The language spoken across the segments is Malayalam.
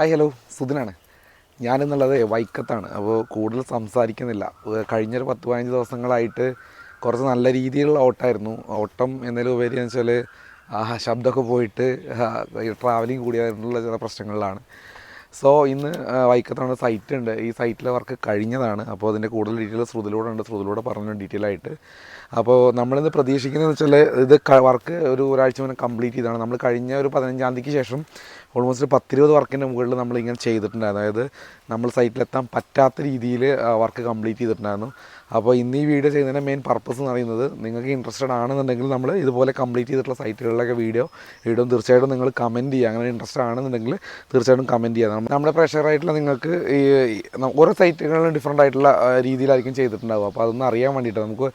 Hi hello സുധിനാണ് ഞാനെന്നുള്ളത് വൈക്കത്താണ്. അപ്പോൾ കൂടുതൽ സംസാരിക്കുന്നില്ല. കഴിഞ്ഞൊരു പത്ത് പതിനഞ്ച് ദിവസങ്ങളായിട്ട് കുറച്ച് നല്ല രീതിയിലുള്ള ഓട്ടമായിരുന്നു. ഓട്ടം എന്നതിലും ഉപരി എന്ന് വെച്ചാൽ ശബ്ദമൊക്കെ പോയിട്ട് ട്രാവലിംഗ് കൂടിയതിനുള്ള ചില പ്രശ്നങ്ങളിലാണ്. സോ ഇന്ന് വൈക്കത്താണ് സൈറ്റ് ഉണ്ട് ഈ സൈറ്റിലെ വർക്ക് കഴിഞ്ഞതാണ്. അപ്പോൾ അതിന്റെ കൂടുതൽ ഡീറ്റെയിൽ ശ്രുതിലൂടെ ഉണ്ട്. ശ്രുതിലൂടെ പറഞ്ഞു ഡീറ്റെയിൽ ആയിട്ട്. അപ്പോൾ നമ്മളിന്ന് പ്രതീക്ഷിക്കുന്നതെന്ന് വെച്ചാൽ ഇത് വർക്ക് ഒരു ഒരാഴ്ച മുന്നേ കംപ്ലീറ്റ് ചെയ്താണ് നമ്മൾ കഴിഞ്ഞ ഒരു പതിനഞ്ചാം തീയതിക്ക് ശേഷം ഓൾമോസ്റ്റ് പത്തിരുപത് വർക്കിന്റെ മുകളിൽ നമ്മൾ ഇങ്ങനെ ചെയ്തിട്ടുണ്ടായിരുന്നു അതായത് നമ്മൾ സൈറ്റിലെത്താൻ പറ്റാത്ത രീതിയിൽ വർക്ക് കംപ്ലീറ്റ് ചെയ്തിട്ടുണ്ടായിരുന്നു. അപ്പോൾ ഇന്ന് ഈ വീഡിയോ ചെയ്യുന്നതിന്റെ മെയിൻ പർപ്പസ് എന്ന് പറയുന്നത് നിങ്ങൾക്ക് ഇൻട്രസ്റ്റഡ് ആണെന്നുണ്ടെങ്കിൽ നമ്മൾ ഇതുപോലെ കംപ്ലീറ്റ് ചെയ്തിട്ടുള്ള സൈറ്റുകളിലൊക്കെ വീഡിയോ ഇടും. തീർച്ചയായിട്ടും നിങ്ങൾ കമന്റ് ചെയ്യുക. അങ്ങനെ ഇൻട്രസ്റ്റ് ആണെന്നുണ്ടെങ്കിൽ തീർച്ചയായിട്ടും കമന്റ് ചെയ്യുക. നമ്മുടെ പ്രേക്ഷകരായിട്ടുള്ള നിങ്ങൾക്ക് ഈ ഓരോ സൈറ്റുകളിലും ഡിഫറെന്റ് ആയിട്ടുള്ള രീതിയിലായിരിക്കും ചെയ്തിട്ടുണ്ടാവുക. അപ്പോൾ അതൊന്നും അറിയാൻ വേണ്ടിയിട്ട് നമുക്ക്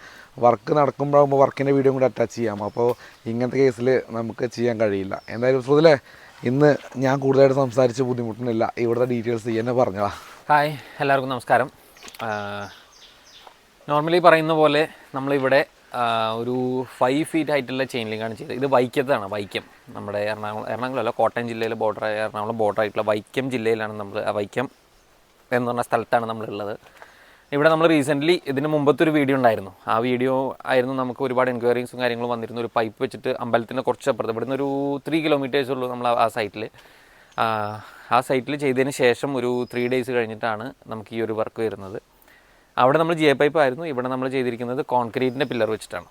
വർക്ക് നടക്കുമ്പോഴാകുമ്പോൾ വർക്കിന്റെ വീഡിയോ കൂടെ അറ്റാച്ച് ചെയ്യാം. അപ്പോൾ ഇങ്ങനത്തെ കേസിൽ നമുക്ക് ചെയ്യാൻ കഴിയില്ല. എന്തായാലും ശ്രുതിലെ ഇന്ന് ഞാൻ കൂടുതലായിട്ട് സംസാരിച്ച് ബുദ്ധിമുട്ടുന്നില്ല. ഇവിടുത്തെ ഡീറ്റെയിൽസ് എന്നെ പറഞ്ഞതാ ഹായ് എല്ലാവർക്കും നമസ്കാരം. നോർമലി പറയുന്ന പോലെ നമ്മളിവിടെ ഒരു ഫൈവ് ഫീറ്റ് ആയിട്ടുള്ള ചെയിൻ ലിങ്കാണ് ചെയ്തത്. ഇത് വൈക്കത്താണ് വൈക്കം. നമ്മുടെ എറണാകുളം എറണാകുളം അല്ല കോട്ടയം ജില്ലയിലെ ബോർഡർ എറണാകുളം ബോർഡർ ആയിട്ടുള്ള വൈക്കം ജില്ലയിലാണ് നമ്മൾ വൈക്കം എന്ന് പറഞ്ഞ സ്ഥലത്താണ് നമ്മളുള്ളത്. ഇവിടെ നമ്മൾ റീസെന്റ്ലി ഇതിന് മുമ്പത്തെ ഒരു വീഡിയോ ഉണ്ടായിരുന്നു. ആ വീഡിയോ ആയിരുന്നു നമുക്ക് ഒരുപാട് എൻക്വയറീസും കാര്യങ്ങളും വന്നിരുന്നു. ഒരു പൈപ്പ് വെച്ചിട്ട് അമ്പലത്തിന്റെ കുറച്ച് അപ്പുറത്ത് ഇവിടുന്ന് ഒരു ത്രീ കിലോമീറ്റേഴ്സ് ഉള്ളൂ നമ്മൾ ആ സൈറ്റിൽ ആ സൈറ്റിൽ ചെയ്തതിന് ശേഷം ഒരു ത്രീ ഡേയ്സ് കഴിഞ്ഞിട്ടാണ് നമുക്ക് ഈ ഒരു വർക്ക് വരുന്നത്. അവിടെ നമ്മൾ ജി പൈപ്പ് ആയിരുന്നു. ഇവിടെ നമ്മൾ ചെയ്തിരിക്കുന്നത് കോൺക്രീറ്റിന്റെ പില്ലർ വെച്ചിട്ടാണ്.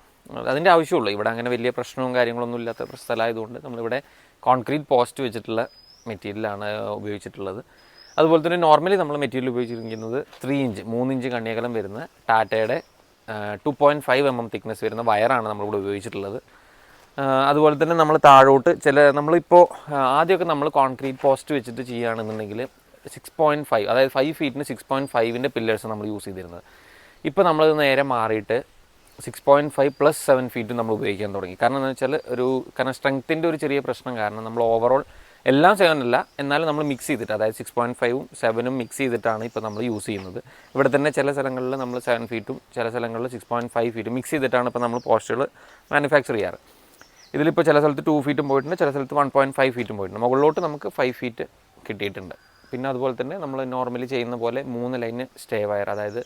അതിന്റെ ആവശ്യമുള്ളൂ. ഇവിടെ അങ്ങനെ വലിയ പ്രശ്നവും കാര്യങ്ങളൊന്നും ഇല്ലാത്ത സ്ഥലമായതുകൊണ്ട് നമ്മളിവിടെ കോൺക്രീറ്റ് പോസ്റ്റ് വെച്ചിട്ടുള്ള മെറ്റീരിയലാണ് ഉപയോഗിച്ചിട്ടുള്ളത്. അതുപോലെ തന്നെ നോർമലി നമ്മൾ മെറ്റീരിയൽ ഉപയോഗിച്ചിരിക്കുന്നത് ത്രീ ഇഞ്ച് മൂന്ന് ഇഞ്ച് കണ്ണിയകലം വരുന്ന ടാറ്റയുടെ two point five M M thickness വരുന്ന വയറാണ് നമ്മളിവിടെ ഉപയോഗിച്ചിട്ടുള്ളത്. അതുപോലെ തന്നെ നമ്മൾ താഴോട്ട് ചില നമ്മളിപ്പോൾ ആദ്യമൊക്കെ നമ്മൾ കോൺക്രീറ്റ് പോസ്റ്റ് വെച്ചിട്ട് ചെയ്യുകയാണെന്നുണ്ടെങ്കിൽ സിക്സ് പോയിന്റ് ഫൈവ് അതായത് ഫൈവ് ഫീറ്റിന് സിക്സ് പോയിന്റ് ഫൈവിന്റെ പില്ലേഴ്സ് നമ്മൾ യൂസ് ചെയ്തിരുന്നത്. ഇപ്പോൾ നമ്മളത് നേരെ മാറിയിട്ട് six point five plus seven feet നമ്മൾ ഉപയോഗിക്കാൻ തുടങ്ങി. കാരണം എന്താ വെച്ചാൽ ഒരു കാരണം സ്ട്രെങ്ത്തിന്റെ ഒരു ചെറിയ പ്രശ്നം കാരണം നമ്മൾ ഓവറോൾ എല്ലാം സെവനല്ല എന്നാലും നമ്മൾ മിക്സ് ചെയ്തിട്ട് അതായത് സിക്സ് പോയിന്റ് ഫൈവും സെവനും മിക്സ് ചെയ്തിട്ടാണ് ഇപ്പോൾ നമ്മൾ യൂസ് ചെയ്യുന്നത്. ഇവിടെ തന്നെ ചില സ്ഥലങ്ങളിൽ നമ്മൾ സെവൻ ഫീറ്റും ചില സ്ഥലങ്ങളിൽ സിക്സ് പോയിന്റ് ഫൈവ് ഫീറ്റും മിക്സ് ചെയ്തിട്ടാണ് ഇപ്പോൾ നമ്മൾ പോസ്റ്റുകൾ മാനുഫാക്ചർ ചെയ്യാറ്. ഇതിലിപ്പോൾ ചില സ്ഥലത്ത് ടു ഫീറ്റും പോയിട്ടുണ്ട് ചില സ്ഥലത്ത് വൺ പോയിന്റ് ഫൈവ് ഫീറ്റും പോയിട്ടുണ്ട്. മുകളിലോട്ട് നമുക്ക് ഫൈവ് ഫീറ്റ് കിട്ടിയിട്ടുണ്ട്. പിന്നെ അതുപോലെ തന്നെ നമ്മൾ നോർമലി ചെയ്യുന്ന പോലെ മൂന്ന് ലൈന് സ്റ്റേ വയർ അതായത്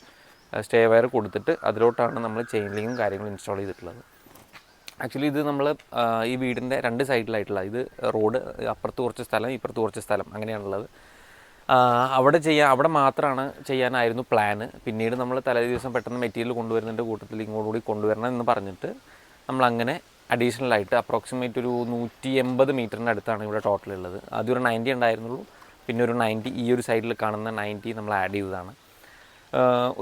സ്റ്റേ വയർ കൊടുത്തിട്ട് അതിലോട്ടാണ് നമ്മൾ ചെയിൻ കാര്യങ്ങളും ഇൻസ്റ്റാൾ ചെയ്തിട്ടുള്ളത്. ആക്ച്വലി ഇത് നമ്മൾ ഈ വീടിന്റെ രണ്ട് സൈഡിലായിട്ടുള്ള ഇത് റോഡ് അപ്പുറത്ത് കുറച്ച് സ്ഥലം ഇപ്പുറത്ത് കുറച്ച് സ്ഥലം അങ്ങനെയാണുള്ളത്. അവിടെ ചെയ്യാൻ അവിടെ മാത്രമാണ് ചെയ്യാനായിരുന്നു പ്ലാന് പിന്നീട് നമ്മൾ തലേ ദിവസം പെട്ടെന്ന് മെറ്റീരിയൽ കൊണ്ടുവരുന്നതിന്റെ കൂട്ടത്തിൽ ഇങ്ങോട്ടുകൂടി കൊണ്ടുവരണം എന്ന് പറഞ്ഞിട്ട് നമ്മൾ അങ്ങനെ ആയിട്ട് അപ്രോക്സിമേറ്റ് ഒരു നൂറ്റി എൺപത് മീറ്ററിന്റെ അടുത്താണ് ഇവിടെ ടോട്ടൽ ഉള്ളത്. ആദ്യം ഒരു നയന്റി ഉണ്ടായിരുന്നുള്ളൂ. പിന്നെ ഒരു നയന്റി ഈ ഒരു സൈഡിൽ കാണുന്ന നയന്റി നമ്മൾ ആഡ് ചെയ്തതാണ്.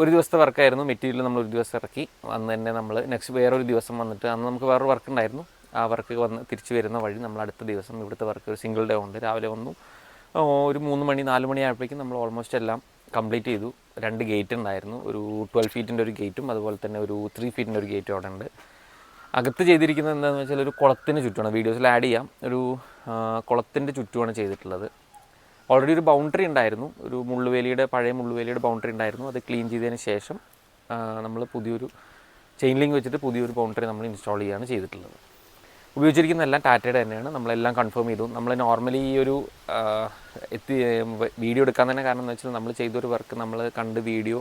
ഒരു ദിവസത്തെ വർക്കായിരുന്നു മെറ്റീരിയൽ നമ്മൾ ഒരു ദിവസം ഇറക്കി. അന്ന് തന്നെ നമ്മൾ നെക്സ്റ്റ് വേറൊരു ദിവസം വന്നിട്ട് അന്ന് നമുക്ക് വേറൊരു വർക്ക് ഉണ്ടായിരുന്നു. ആ വർക്ക് വന്ന് തിരിച്ചു വരുന്ന വഴി നമ്മൾ അടുത്ത ദിവസം ഇവിടുത്തെ വർക്ക് ഒരു സിംഗിൾ ഡേ ഉണ്ട് രാവിലെ വന്നു. ഒരു മൂന്ന് മണി നാല് മണി ആയപ്പോഴേക്കും നമ്മൾ ഓൾമോസ്റ്റ് എല്ലാം കംപ്ലീറ്റ് ചെയ്തു. രണ്ട് ഗേറ്റ് ഉണ്ടായിരുന്നു. ഒരു ട്വൽവ് ഫീറ്റിന്റെ ഒരു ഗേറ്റും അതുപോലെ തന്നെ ഒരു ത്രീ ഫീറ്റിന്റെ ഒരു ഗേറ്റും അവിടെ ഉണ്ട്. അകത്ത് ചെയ്തിരിക്കുന്നത് എന്താണെന്ന് വെച്ചാൽ ഒരു കുളത്തിന് ചുറ്റുമാണ്. വീഡിയോസിൽ ആഡ് ചെയ്യാം. ഒരു കുളത്തിന്റെ ചുറ്റുമാണ് ചെയ്തിട്ടുള്ളത്. ഓൾറെഡി ഒരു ബൗണ്ടറി ഉണ്ടായിരുന്നു. ഒരു മുള്ളുവേലിയുടെ പഴയ മുള്ളുവേലിയുടെ ബൗണ്ടറി ഉണ്ടായിരുന്നു. അത് ക്ലീൻ ചെയ്തതിന് ശേഷം നമ്മൾ പുതിയൊരു ചെയിൻ ലിങ്ക് വെച്ചിട്ട് പുതിയൊരു ബൗണ്ടറി നമ്മൾ ഇൻസ്റ്റാൾ ചെയ്യുകയാണ് ചെയ്തിട്ടുള്ളത്. ഉപയോഗിച്ചിരിക്കുന്ന എല്ലാം ടാറ്റയുടെ തന്നെയാണ്. നമ്മളെല്ലാം കൺഫേം ചെയ്തു. നമ്മൾ നോർമലി ഈ ഒരു എത്തി വീഡിയോ എടുക്കാൻ തന്നെ കാരണം എന്ന് വെച്ചാൽ നമ്മൾ ചെയ്തൊരു വർക്ക് നമ്മൾ കണ്ട് വീഡിയോ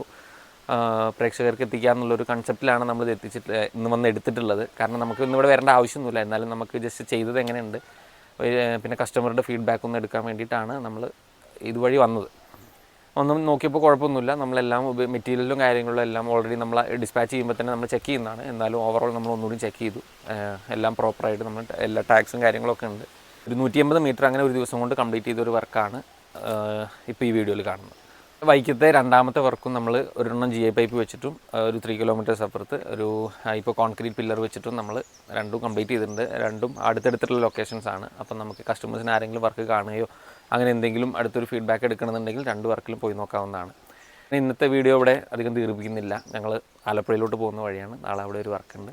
പ്രേക്ഷകർക്ക് എത്തിക്കുക എന്നുള്ളൊരു കൺസെപ്റ്റിലാണ് നമ്മൾ ഇത് എത്തിച്ചിട്ട് ഇന്ന് വന്ന് എടുത്തിട്ടുള്ളത്. കാരണം നമുക്ക് ഇന്നിവിടെ വരേണ്ട ആവശ്യമൊന്നുമില്ല. എന്നാലും നമുക്ക് ജസ്റ്റ് ചെയ്തത് എങ്ങനെയുണ്ട്? പിന്നെ കസ്റ്റമറുടെ ഫീഡ്ബാക്ക് ഒന്ന് എടുക്കാൻ വേണ്ടിയിട്ടാണ് നമ്മൾ ഇതുവഴി വന്നത്. ഒന്നും നോക്കിയപ്പോൾ കുഴപ്പമൊന്നുമില്ല. നമ്മളെല്ലാം മെറ്റീരിയലും കാര്യങ്ങളും എല്ലാം ഓൾറെഡി നമ്മൾ ഡിസ്പാച്ച് ചെയ്യുമ്പോൾ തന്നെ നമ്മൾ ചെക്ക് ചെയ്യുന്നതാണ്. എന്നാലും ഓവറോൾ നമ്മൾ ഒന്നുകൂടി ചെക്ക് ചെയ്തു. എല്ലാം പ്രോപ്പറായിട്ട് നമ്മൾ എല്ലാ ടാക്സും കാര്യങ്ങളൊക്കെ ഉണ്ട്. ഒരു നൂറ്റി എൺപത് മീറ്റർ അങ്ങനെ ഒരു ദിവസം കൊണ്ട് കംപ്ലീറ്റ് ചെയ്തൊരു വർക്കാണ് ഇപ്പോൾ ഈ വീഡിയോയിൽ കാണുന്നത്. വൈക്കത്തെ രണ്ടാമത്തെ വർക്കും നമ്മൾ ഒരെണ്ണം ജി ഐ പൈപ്പ് വെച്ചിട്ടും ഒരു ത്രീ കിലോമീറ്റേഴ്സ് അപ്പുറത്ത് ഒരു ഇപ്പോൾ കോൺക്രീറ്റ് പില്ലർ വെച്ചിട്ടും നമ്മൾ രണ്ടും കംപ്ലീറ്റ് ചെയ്തിട്ടുണ്ട്. രണ്ടും അടുത്തടുത്തുള്ള ലൊക്കേഷൻസ് ആണ്. അപ്പം നമുക്ക് കസ്റ്റമേഴ്സിന് ആരെങ്കിലും വർക്ക് കാണുകയോ അങ്ങനെ എന്തെങ്കിലും അടുത്തൊരു ഫീഡ്ബാക്ക് എടുക്കണമെന്നുണ്ടെങ്കിൽ രണ്ട് വർക്കിലും പോയി നോക്കാവുന്നതാണ്. ഇന്നത്തെ വീഡിയോ ഇവിടെ അധികം ദീർഘിപ്പിക്കുന്നില്ല. ഞങ്ങൾ ആലപ്പുഴയിലോട്ട് പോകുന്ന വഴിയാണ്. നാളെ അവിടെ ഒരു വർക്കുണ്ട്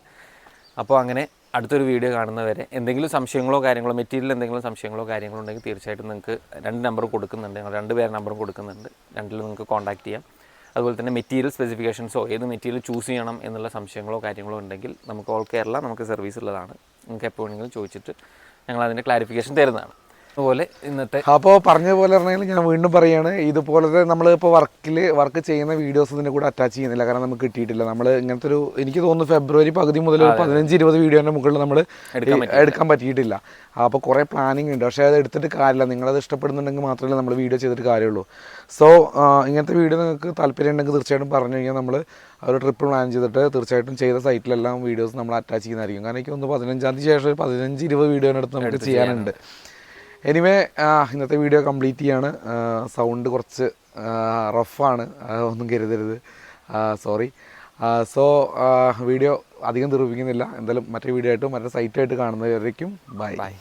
അപ്പോൾ അങ്ങനെ അടുത്തൊരു വീഡിയോ കാണുന്നവരെ എന്തെങ്കിലും സംശയങ്ങളോ കാര്യങ്ങളോ മെറ്റീരിയൽ എന്തെങ്കിലും സംശയങ്ങളോ കാര്യങ്ങളോ ഉണ്ടെങ്കിൽ തീർച്ചയായിട്ടും നിങ്ങൾക്ക് രണ്ട് നമ്പർ കൊടുക്കുന്നുണ്ട്. ഞങ്ങൾ രണ്ട് പേരെ നമ്പറും കൊടുക്കുന്നുണ്ട്. രണ്ടിൽ നിങ്ങൾക്ക് കോൺടാക്ട് ചെയ്യാം. അതുപോലെ തന്നെ മെറ്റീരിയൽ സ്പെസിഫിക്കേഷൻസോ ഏത് മെറ്റീരിയൽ ചൂസ് ചെയ്യണം എന്നുള്ള സംശയങ്ങളോ കാര്യങ്ങളോ ഉണ്ടെങ്കിൽ നമുക്ക് ഓൾ കേരള നമുക്ക് സർവീസ് ഉള്ളതാണ്. നിങ്ങൾക്ക് എപ്പോൾ വേണമെങ്കിലും ചോദിച്ചിട്ട് ഞങ്ങൾ അതിന്റെ ക്ലാരിഫിക്കേഷൻ തരുന്നതാണ്. അതുപോലെ ഇന്നത്തെ അപ്പോൾ പറഞ്ഞ പോലെ പറഞ്ഞാൽ ഞാൻ വീണ്ടും പറയുകയാണ് ഇതുപോലത്തെ നമ്മൾ ഇപ്പോൾ വർക്കിൽ വർക്ക് ചെയ്യുന്ന വീഡിയോസ് ഇതിന്റെ കൂടെ അറ്റാച്ച് ചെയ്യുന്നില്ല. കാരണം നമുക്ക് കിട്ടിയിട്ടില്ല. നമ്മൾ ഇങ്ങനത്തെ ഒരു എനിക്ക് തോന്നുന്നു ഫെബ്രുവരി പകുതി മുതൽ ഒരു പതിനഞ്ച് ഇരുപത് വീഡിയോന്റെ മുകളിൽ നമ്മൾ എടുക്കാൻ പറ്റിയിട്ടില്ല. അപ്പോൾ കുറേ പ്ലാനിങ് ഉണ്ട്. പക്ഷേ അത് എടുത്തിട്ട് കാര്യമില്ല. നിങ്ങളത് ഇഷ്ടപ്പെടുന്നുണ്ടെങ്കിൽ മാത്രമേ നമ്മൾ വീഡിയോ ചെയ്തിട്ട് കാര്യമുള്ളൂ. സോ ഇങ്ങനത്തെ വീഡിയോ നിങ്ങൾക്ക് താല്പര്യം ഉണ്ടെങ്കിൽ തീർച്ചയായിട്ടും പറഞ്ഞു കഴിഞ്ഞാൽ നമ്മൾ ഒരു ട്രിപ്പ് പ്ലാൻ ചെയ്തിട്ട് തീർച്ചയായിട്ടും ചെയ്ത സൈറ്റിലെല്ലാം വീഡിയോസ് നമ്മൾ അറ്റാച്ച് ചെയ്യുന്നതായിരിക്കും. കാരണം എനിക്ക് ഒന്ന് പതിനഞ്ചാം തീയതി ശേഷം ഒരു പതിനഞ്ച് ഇരുപത് വീഡിയോനടുത്ത് നമുക്ക് ചെയ്യാനുണ്ട്. എനിവേ ഇന്നത്തെ വീഡിയോ കംപ്ലീറ്റ് ചെയ്യാണ്. സൗണ്ട് കുറച്ച് റഫാണ് ഒന്നും കരുതരുത്. സോറി സോ വീഡിയോ അധികം തീർപ്പിക്കുന്നില്ല എന്തായാലും മറ്റേ വീഡിയോ ആയിട്ടും മറ്റേ സൈറ്റായിട്ട് കാണുന്നവരേക്കും ബൈ ബൈ